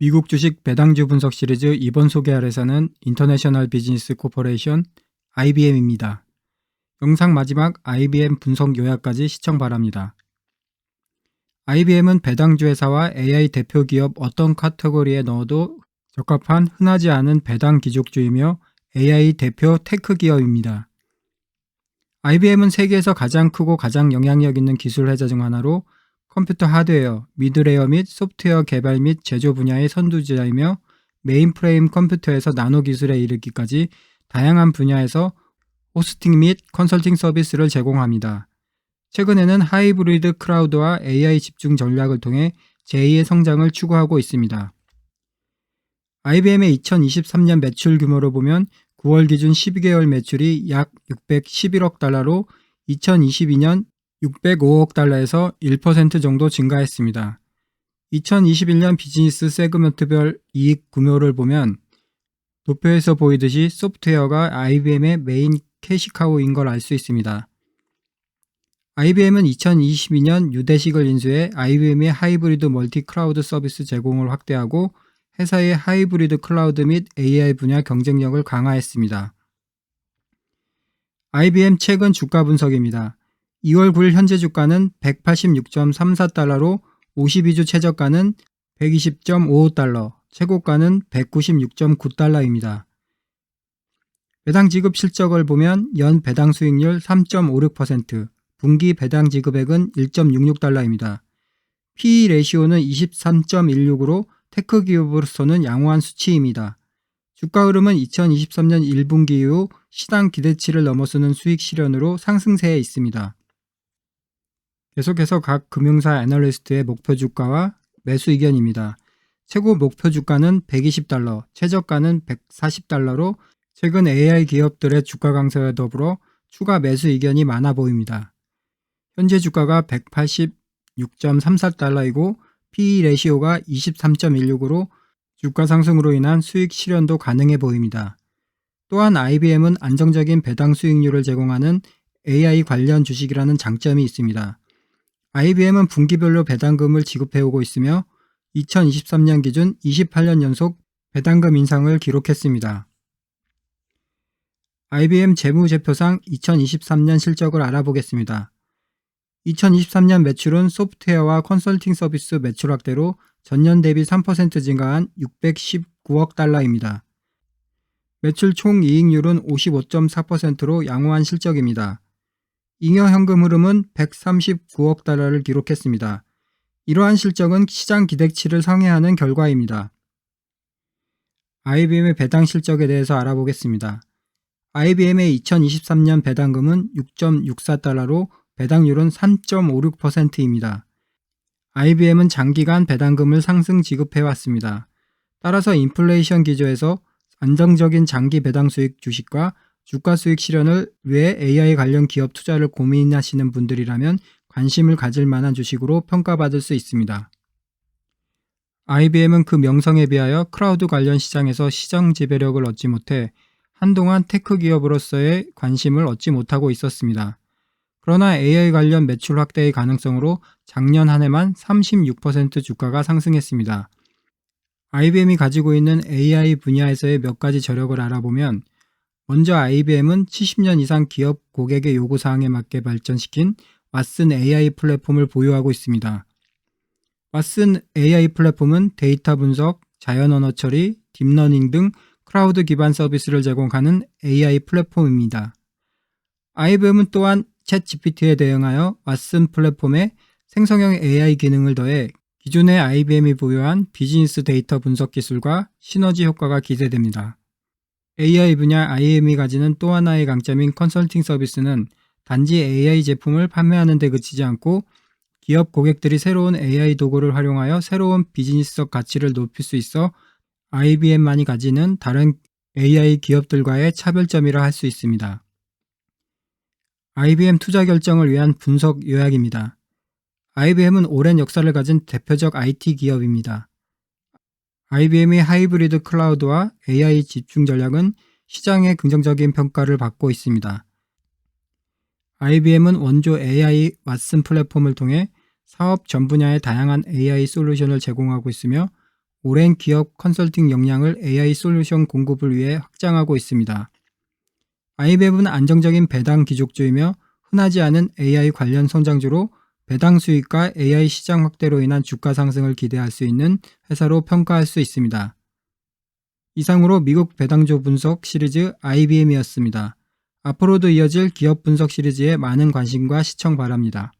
미국 주식 배당주 분석 시리즈 이번 소개할 회사는 인터내셔널 비즈니스 코퍼레이션 IBM입니다. 영상 마지막 IBM 분석 요약까지 시청 바랍니다. IBM은 배당주 회사와 AI 대표 기업 어떤 카테고리에 넣어도 적합한 흔하지 않은 배당 기족주이며 AI 대표 테크 기업입니다. IBM은 세계에서 가장 크고 가장 영향력 있는 기술 회사 중 하나로 컴퓨터 하드웨어, 미드레어 및 소프트웨어 개발 및 제조 분야의 선두주자이며 메인프레임 컴퓨터에서 나노 기술에 이르기까지 다양한 분야에서 호스팅 및 컨설팅 서비스를 제공합니다. 최근에는 하이브리드 클라우드와 AI 집중 전략을 통해 제2의 성장을 추구하고 있습니다. IBM의 2023년 매출 규모로 보면 9월 기준 12개월 매출이 약 611억 달러로 2022년 605억 달러에서 1% 정도 증가했습니다. 2021년 비즈니스 세그먼트별 이익 규모를 보면 도표에서 보이듯이 소프트웨어가 IBM의 메인 캐시카우인 걸 알 수 있습니다. IBM은 2022년 유대식을 인수해 IBM의 하이브리드 멀티 클라우드 서비스 제공을 확대하고 회사의 하이브리드 클라우드 및 AI 분야 경쟁력을 강화했습니다. IBM 최근 주가 분석입니다. 2월 9일 현재 주가는 186.34달러로 52주 최저가는 120.55달러, 최고가는 196.9달러입니다. 배당 지급 실적을 보면 연 배당 수익률 3.56%, 분기 배당 지급액은 1.66달러입니다. PE 레시오는 23.16으로 테크 기업으로서는 양호한 수치입니다. 주가 흐름은 2023년 1분기 이후 시장 기대치를 넘어서는 수익 실현으로 상승세에 있습니다. 계속해서 각 금융사 애널리스트의 목표 주가와 매수 의견입니다. 최고 목표 주가는 120달러, 최저가는 140달러로 최근 AI 기업들의 주가 강세와 더불어 추가 매수 의견이 많아 보입니다. 현재 주가가 186.34달러이고 PE 레시오가 23.16으로 주가 상승으로 인한 수익 실현도 가능해 보입니다. 또한 IBM은 안정적인 배당 수익률을 제공하는 AI 관련 주식이라는 장점이 있습니다. IBM은 분기별로 배당금을 지급해오고 있으며 2023년 기준 28년 연속 배당금 인상을 기록했습니다. IBM 재무제표상 2023년 실적을 알아보겠습니다. 2023년 매출은 소프트웨어와 컨설팅 서비스 매출 확대로 전년 대비 3% 증가한 619억 달러입니다. 매출 총 이익률은 55.4%로 양호한 실적입니다. 잉여 현금 흐름은 139억 달러를 기록했습니다. 이러한 실적은 시장 기대치를 상회하는 결과입니다. IBM의 배당 실적에 대해서 알아보겠습니다. IBM의 2023년 배당금은 6.64달러로 배당률은 3.56%입니다. IBM은 장기간 배당금을 상승 지급해왔습니다. 따라서 인플레이션 기조에서 안정적인 장기 배당 수익 주식과 주가 수익 실현을 위해 AI 관련 기업 투자를 고민하시는 분들이라면 관심을 가질 만한 주식으로 평가받을 수 있습니다. IBM은 그 명성에 비하여 클라우드 관련 시장에서 시장 지배력을 얻지 못해 한동안 테크 기업으로서의 관심을 얻지 못하고 있었습니다. 그러나 AI 관련 매출 확대의 가능성으로 작년 한 해만 36% 주가가 상승했습니다. IBM이 가지고 있는 AI 분야에서의 몇 가지 저력을 알아보면 먼저 IBM은 70년 이상 기업 고객의 요구사항에 맞게 발전시킨 왓슨 AI 플랫폼을 보유하고 있습니다. 왓슨 AI 플랫폼은 데이터 분석, 자연 언어 처리, 딥러닝 등 클라우드 기반 서비스를 제공하는 AI 플랫폼입니다. IBM은 또한 챗 GPT에 대응하여 왓슨 플랫폼에 생성형 AI 기능을 더해 기존의 IBM이 보유한 비즈니스 데이터 분석 기술과 시너지 효과가 기대됩니다. AI 분야 IBM이 가지는 또 하나의 강점인 컨설팅 서비스는 단지 AI 제품을 판매하는 데 그치지 않고 기업 고객들이 새로운 AI 도구를 활용하여 새로운 비즈니스적 가치를 높일 수 있어 IBM만이 가지는 다른 AI 기업들과의 차별점이라 할 수 있습니다. IBM 투자 결정을 위한 분석 요약입니다. IBM은 오랜 역사를 가진 대표적 IT 기업입니다. IBM의 하이브리드 클라우드와 AI 집중 전략은 시장의 긍정적인 평가를 받고 있습니다. IBM은 원조 AI 왓슨 플랫폼을 통해 사업 전 분야의 다양한 AI 솔루션을 제공하고 있으며 오랜 기업 컨설팅 역량을 AI 솔루션 공급을 위해 확장하고 있습니다. 아이웹은 안정적인 배당 기족주이며 흔하지 않은 AI 관련 성장주로 배당 수익과 AI 시장 확대로 인한 주가 상승을 기대할 수 있는 회사로 평가할 수 있습니다. 이상으로 미국 배당주 분석 시리즈 IBM이었습니다. 앞으로도 이어질 기업 분석 시리즈에 많은 관심과 시청 바랍니다.